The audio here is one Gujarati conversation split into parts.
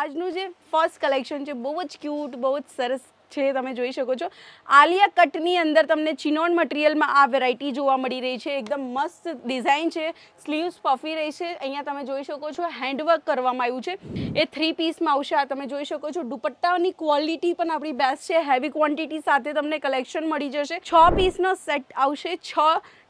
આજનું જે ફર્સ્ટ કલેક્શન છે, બહુ જ ક્યુટ બહુ જ સરસ છે, તમે જોઈ શકો છો. આલિયા કટની અંદર તમને ચિનોન મટીરિયલમાં આ વેરાયટી જોવા મળી રહી છે. એકદમ મસ્ત ડિઝાઇન છે. સ્લીવ્સ પફી રહી છે. અહીંયા તમે જોઈ શકો છો હેન્ડવર્ક કરવામાં આવ્યું છે. એ થ્રી પીસમાં આવશે. આ તમે જોઈ શકો છો, દુપટ્ટાની ક્વોલિટી પણ આપણી બેસ્ટ છે. હેવી ક્વોન્ટિટી સાથે તમને કલેક્શન મળી જશે. છ પીસનો સેટ આવશે. છ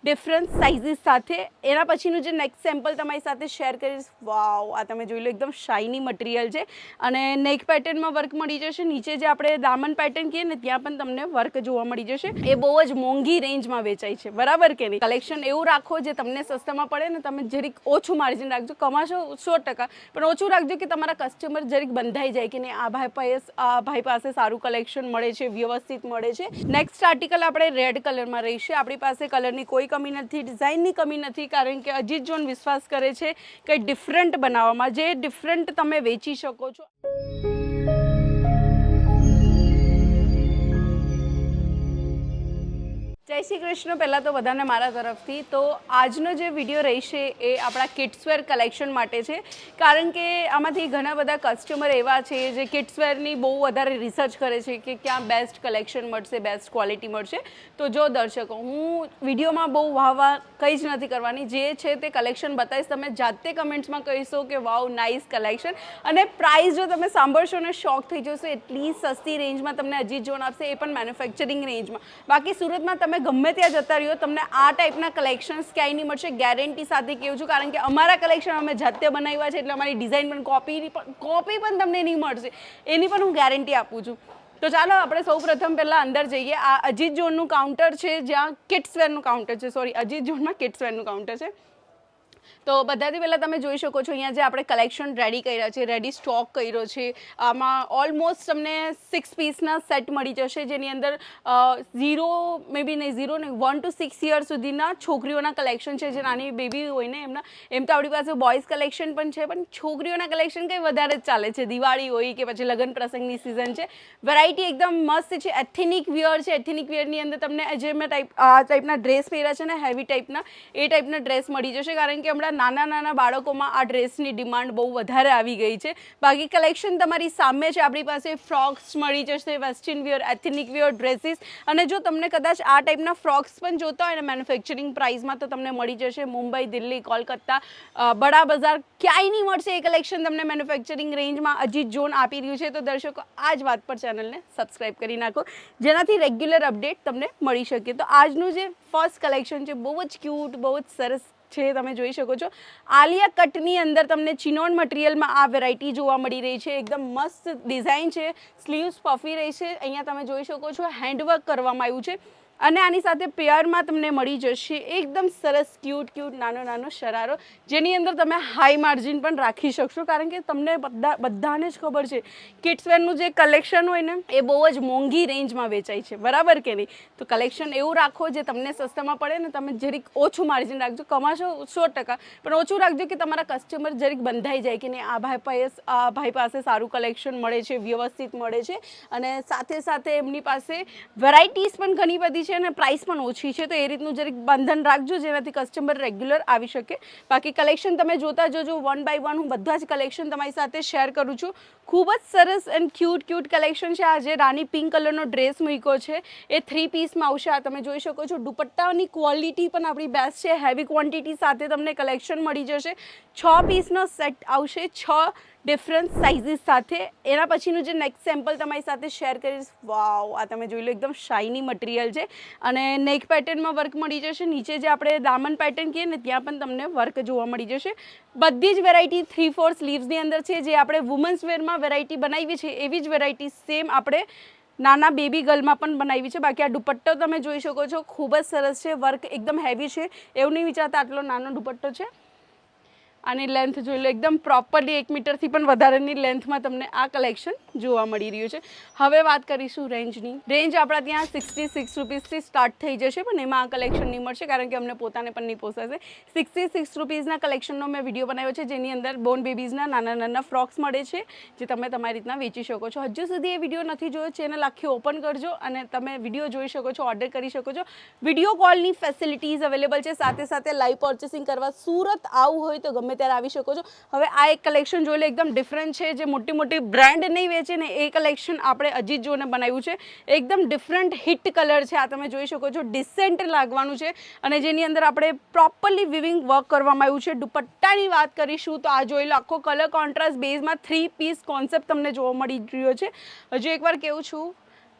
ડિફરન્ટ સાઇઝીસ સાથે. એના પછીનું જે નેક્સ્ટ સેમ્પલ તમારી સાથે શેર કરીશ, વાવ, આ તમે જોઈ લો, એકદમ શાઇની મટીરિયલ છે. અને નેક પેટર્નમાં વર્ક મળી જશે. નીચે જે આપણે દામન પેટર્ન કહીએ ને, ત્યાં પણ તમને વર્ક જોવા મળી જશે. એ બહુ જ મોંઘી રેન્જમાં વેચાય છે. બરાબર કે નહીં? કલેક્શન એવું રાખો જે તમને સસ્તામાં પડે ને, તમે જરીક ઓછું માર્જિન રાખજો. કમાશો સો ટકા. પણ ઓછું રાખજો કે તમારા કસ્ટમર જરીક બંધાઈ જાય કે નહીં, આ ભાઈ પાસે, આ ભાઈ પાસે સારું કલેક્શન મળે છે, વ્યવસ્થિત મળે છે. નેક્સ્ટ આર્ટિકલ આપણે રેડ કલરમાં રહીશે. આપણી પાસે કલરની કોઈ કમી નથી ડિઝાઇનની કમી નથી, કારણ કે અજીત જોન વિશ્વાસ કરે છે કે ડિફરન્ટ બનાવવામાં, જે ડિફરન્ટ તમે વેચી શકો છો. જય શ્રી કૃષ્ણ. પહેલાં તો બધાને મારા તરફથી. તો આજનો જે વીડિયો રહેશે એ આપણા કિડ્સવેર કલેક્શન માટે છે. કારણ કે આમાંથી ઘણા બધા કસ્ટમર એવા છે જે કિડ્સવેરની બહુ વધારે રિસર્ચ કરે છે કે ક્યાં બેસ્ટ કલેક્શન મળશે બેસ્ટ ક્વોલિટી મળશે. તો જો દર્શકો, હું વિડીયોમાં બહુ વાહ વાહ કંઈ જ નથી કરવાની. જે છે તે કલેક્શન બતાવીશ. તમે જાતે કમેન્ટ્સમાં કહીશો કે વાવ નાઇસ કલેક્શન અને પ્રાઇસ જો તમે સાંભળશો ને શોખ થઈ જશો, એટલી સસ્તી રેન્જમાં તમને અજીત જોન આપશે, એ પણ મેન્યુફેક્ચરિંગ રેન્જમાં બાકી સુરતમાં તમે ગમે ત્યાં જતા રહ્યો, તમને આ ટાઈપના કલેક્શન્સ ક્યાંય નહીં મળશે. ગેરંટી સાથે કહું છું, કારણ કે અમારા કલેક્શન અમે જાતે બનાવ્યા છે, એટલે અમારી ડિઝાઇન પણ કોપી કોપી પણ તમને નહીં મળશે. એની પણ હું ગેરંટી આપું છું. તો ચાલો, આપણે સૌ પ્રથમ પહેલાં અંદર જઈએ. આ અજીત ઝોનનું કાઉન્ટર છે, જ્યાં કિડ્સવેરનું કાઉન્ટર છે. સોરી અજીત ઝોનમાં કિટ્સવેરનું કાઉન્ટર છે. તો બધાથી પહેલાં તમે જોઈ શકો છો, અહીંયા જે આપણે કલેક્શન રેડી કર્યા છે રેડી સ્ટોક કર્યો છે, આમાં ઓલમોસ્ટ તમને સિક્સ પીસના સેટ મળી જશે, જેની અંદર ઝીરો મે બી નહીં ઝીરો નહીં વન ટુ સિક્સ યર સુધીના છોકરીઓના કલેક્શન છે, જે નાની બેબી હોય ને, એમના, એમ તો આપણી પાસે બોયઝ કલેક્શન પણ છે, પણ છોકરીઓના કલેક્શન કંઈ વધારે જ ચાલે છે, દિવાળી હોય કે પછી લગ્ન પ્રસંગની સિઝન છે વેરાયટી એકદમ મસ્ત છે એથેનિક વિયર છે એથેનિક વિયરની અંદર તમને જે મેં ટાઈપ આ ટાઈપના ડ્રેસ પહેર્યા છે ને હેવી ટાઈપના એ ટાઈપના ડ્રેસ મળી જશે, કારણ કે હમણાં નાના નાના બાળકોમાં આ ડ્રેસની ડિમાન્ડ બહુ વધારે આવી ગઈ છે. બાકી કલેક્શન તમારી સામે છે. આપણી પાસે ફ્રોક્સ મળી જશે, western wear, ethnic wear dresses. અને જો તમને કદાચ આ ટાઈપના ફ્રોક્સ પણ જોતા હોય ને મેન્યુફેક્ચરિંગ પ્રાઇસમાં તો તમને મળી જશે. મુંબઈ, દિલ્હી, કોલકાતા બડા બજાર ક્યાંય નહીં મળશે એ કલેક્શન તમને મેન્યુફેક્ચરિંગ રેન્જમાં અજીત ઝોન આપી રહ્યું છે. તો દર્શકો, આ જ વાત પર ચેનલને સબસ્ક્રાઈબ કરી નાખો. જેનાથી રેગ્યુલર અપડેટ તમને મળી શકે. તો આજનું જે ફર્સ્ટ કલેક્શન છે, બહુ જ ક્યુટ બહુ જ સરસ છે, તમે જોઈ શકો છો. આલિયા કટની અંદર તમને ચિનોન મટીરિયલમાં આ વેરાયટી જોવા મળી રહી છે. એકદમ મસ્ત ડિઝાઇન છે. સ્લીવ્સ પફી રહી છે. અહીંયા તમે જોઈ શકો છો, હેન્ડવર્ક કરવામાં આવ્યું છે. અને આની સાથે પેયરમાં તમને મળી જશે એકદમ સરસ ક્યુટ ક્યુટ નાનો નાનો શરારો, જેની અંદર તમે હાઈ માર્જિન પણ રાખી શકશો. કારણ કે તમને બધા, બધાને જ ખબર છે કિડ્સવેરનું જે કલેક્શન હોય ને, એ બહુ જ મોંઘી રેન્જમાં વેચાય છે. બરાબર કે નહીં? તો કલેક્શન એવું રાખો જે તમને સસ્તામાં પડે ને તમે જરીક ઓછું માર્જિન રાખજો. કમાશો સો ટકા, પણ ઓછું રાખજો કે તમારા કસ્ટમર જરીક બંધાઈ જાય કે નહીં, આ ભાઈ પાસે, આ ભાઈ પાસે સારું કલેક્શન મળે છે, વ્યવસ્થિત મળે છે. અને સાથે સાથે એમની પાસે વેરાયટીઝ પણ ઘણી બધી છે. અને પ્રાઇસ પણ ઓછી છે, તો એ રીતનું જરીક બંધન રાખજો, જેનાથી કસ્ટમર રેગ્યુલર આવી શકે. બાકી કલેક્શન તમે જોતા જજો વન બાય વન હું બધા જ કલેક્શન તમારી સાથે શેર કરું છું. ખૂબ જ સરસ એન્ડ ક્યુટ ક્યુટ કલેક્શન છે. આ જે રાની પિંક કલરનો ડ્રેસ મૂક્યો છે. એ થ્રી પીસમાં આવશે. આ તમે જોઈ શકો છો, દુપટ્ટાની ક્વોલિટી પણ આપણી બેસ્ટ છે. હેવી ક્વોન્ટિટી સાથે તમને કલેક્શન મળી જશે. છ પીસનો સેટ આવશે. છ ડિફરન્ટ સાઇઝીસ સાથે. એના પછીનું જે નેક્સ્ટ સેમ્પલ તમારી સાથે શેર કરીશ, વાવ, આ તમે જોઈ લો, એકદમ શાઇની મટીરિયલ છે. અને નેક પેટર્નમાં વર્ક મળી જશે. નીચે જે આપણે દામન પેટર્ન કહીએ ને, ત્યાં પણ તમને વર્ક જોવા મળી જશે. બધી જ વેરાયટી થ્રી ફોર સ્લીવ્સની અંદર છે. જે આપણે વુમન્સ વેરમાં વેરાયટી બનાવી છે, એવી જ વેરાયટી સેમ આપણે નાના બેબી ગર્લમાં પણ બનાવી છે. બાકી આ દુપટ્ટો તમે જોઈ શકો છો. ખૂબ જ સરસ છે. વર્ક એકદમ હેવી છે. એવું નહીં વિચારતા આટલો નાનો દુપટ્ટો છે. આની લેન્થ જોઈ લો, એકદમ પ્રોપરલી એક મીટરથી પણ વધારેની લેન્થમાં તમને આ કલેક્શન જોવા મળી રહ્યું છે. હવે વાત કરીશું રેન્જની રેન્જ આપણા ત્યાં સિક્સટી સિક્સ રૂપીસથી સ્ટાર્ટ થઈ જશે, પણ એમાં આ કલેક્શન નહીં મળશે, કારણ કે અમને પોતાને પણ નહીં પોસાશે. સિક્સટી સિક્સ રૂપીઝના કલેક્શનનો મેં વીડિયો બનાવ્યો છે, જેની અંદર બોર્ન બેબીઝના નાના નાના ફ્રોક્સ મળે છે, જે તમે તમારી રીતના વેચી શકો છો. હજુ સુધી એ વીડિયો નથી જોયો ચેનલ આખી ઓપન કરજો અને તમે વીડિયો જોઈ શકો છો ઓર્ડર કરી શકો છો. વીડિયો કોલની ફેસિલિટીઝ અવેલેબલ છે, સાથે સાથે લાઈવ પર્ચેસિંગ કરવા સુરત આવું હોય તો ગમે ગમે ત્યારે આવી શકો છો. હવે આ એક કલેક્શન જોઈ લે, એકદમ ડિફરન્ટ છે. જે મોટી મોટી બ્રાન્ડ નહીં વેચે ને એ કલેક્શન આપણે અજીત જોને બનાવ્યું છે. એકદમ ડિફરન્ટ હિટ કલર છે. આ તમે જોઈ શકો છો. ડિસેન્ટ લાગવાનું છે. અને જેની અંદર આપણે પ્રોપરલી વિવિંગ વર્ક કરવામાં આવ્યું છે. દુપટ્ટાની વાત કરીશું તો આ જોઈ લો, આખો કલર કોન્ટ્રાસ્ટ બેઝમાં થ્રી પીસ કોન્સેપ્ટ તમને જોવા મળી રહ્યો છે. હજુ એકવાર કેવું છું?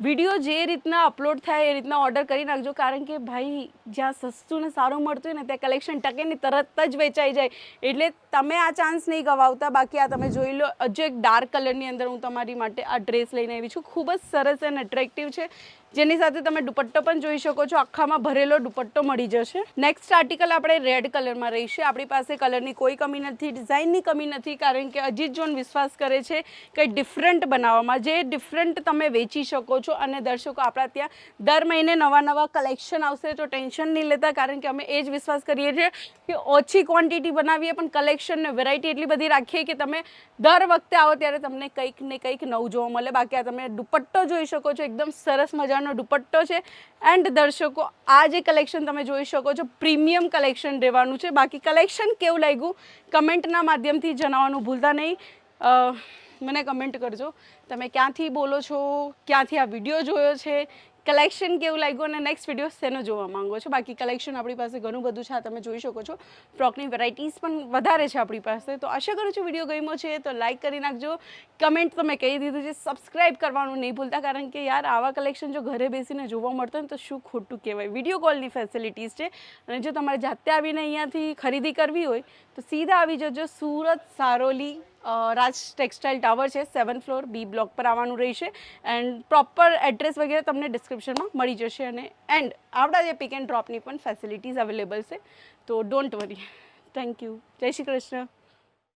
વીડિયો જે રીતના અપલોડ થાય, એ રીતના ઓર્ડર કરી નાખજો. કારણ કે ભાઈ, જ્યાં સસ્તું ને સારું મળતું હોય ને, ત્યાં કલેક્શન ટકે ને તરત જ વેચાઈ જાય. એટલે તમે આ ચાન્સ નહીં ગવાવતા. બાકી આ તમે જોઈ લો, હજુ એક ડાર્ક કલરની અંદર હું તમારી માટે આ ડ્રેસ લઈને આવી છું. ખૂબ જ સરસ અને એટ્રેક્ટિવ છે. જેની સાથે તમે દુપટ્ટો પણ જોઈ શકો છો. આખામાં ભરેલો દુપટ્ટો મળી જશે. નેક્સ્ટ આર્ટિકલ આપણે રેડ કલરમાં રહીશે. આપણી પાસે કલરની કોઈ કમી નથી ડિઝાઇનની કમી નથી, કારણ કે અજીત જોન વિશ્વાસ કરે છે કંઈ ડિફરન્ટ બનાવવામાં, જે ડિફરન્ટ તમે વેચી શકો છો અને દર્શકો આપણા ત્યાં દર મહિને નવા નવા કલેક્શન આવશે, તો ટેન્શન નહીં લેતા, કારણ કે અમે એ જ વિશ્વાસ કરીએ છીએ કે ઓછી ક્વોન્ટિટી બનાવીએ, પણ કલેક્શનને વેરાયટી એટલી બધી રાખીએ કે તમે દર વખતે આવો ત્યારે તમને કંઈક ને કંઈક નવું જોવા મળે. બાકી આ તમે દુપટ્ટો જોઈ શકો છો. એકદમ સરસ મજાનો દુપટ્ટો છે. એન્ડ દર્શકો, આ જે કલેક્શન તમે જોઈ શકો છો પ્રીમિયમ કલેક્શન રહેવાનું છે. બાકી કલેક્શન કેવું લાગ્યું? કમેન્ટના માધ્યમથી જણાવવાનું ભૂલતા નહીં. મને કમેન્ટ કરજો. તમે ક્યાંથી બોલો છો? ક્યાંથી આ વીડિયો જોયો છે? કલેક્શન કેવું લાગ્યું અને નેક્સ્ટ વીડિયો શેનો જોવા માંગો છો? બાકી કલેક્શન આપણી પાસે ઘણું બધું છે તમે જોઈ શકો છો. ફ્રોકની વેરાયટીઝ પણ વધારે છે આપણી પાસે. તો આશા કરું છું વીડિયો ગમ્યો છે, તો લાઈક કરી નાખજો. કમેન્ટ તો મેં કહી દીધું છે સબસ્ક્રાઇબ કરવાનું નહીં ભૂલતા, કારણ કે યાર આવા કલેક્શન જો ઘરે બેસીને જોવા મળતો ને તો શું ખોટું કહેવાય? વીડિયો કોલની ફેસિલિટીઝ છે. અને જો તમારે જાતે આવીને અહીંયાથી ખરીદી કરવી હોય, તો સીધા આવી જજો. સુરત સારોલી રાજ ટેક્સટાઇલ ટાવર છે, સેવન ફ્લોર, બી બ્લોક પર આવવાનું રહેશે. એન્ડ પ્રોપર એડ્રેસ વગેરે તમને ડિસ્ક્રિપ્શનમાં મળી જશે અને એન્ડ આવડા જે પિક એન્ડ ડ્રોપની પણ ફેસિલિટીઝ અવેલેબલ છે. તો ડોન્ટ વરી થેન્ક યુ જય શ્રી કૃષ્ણ.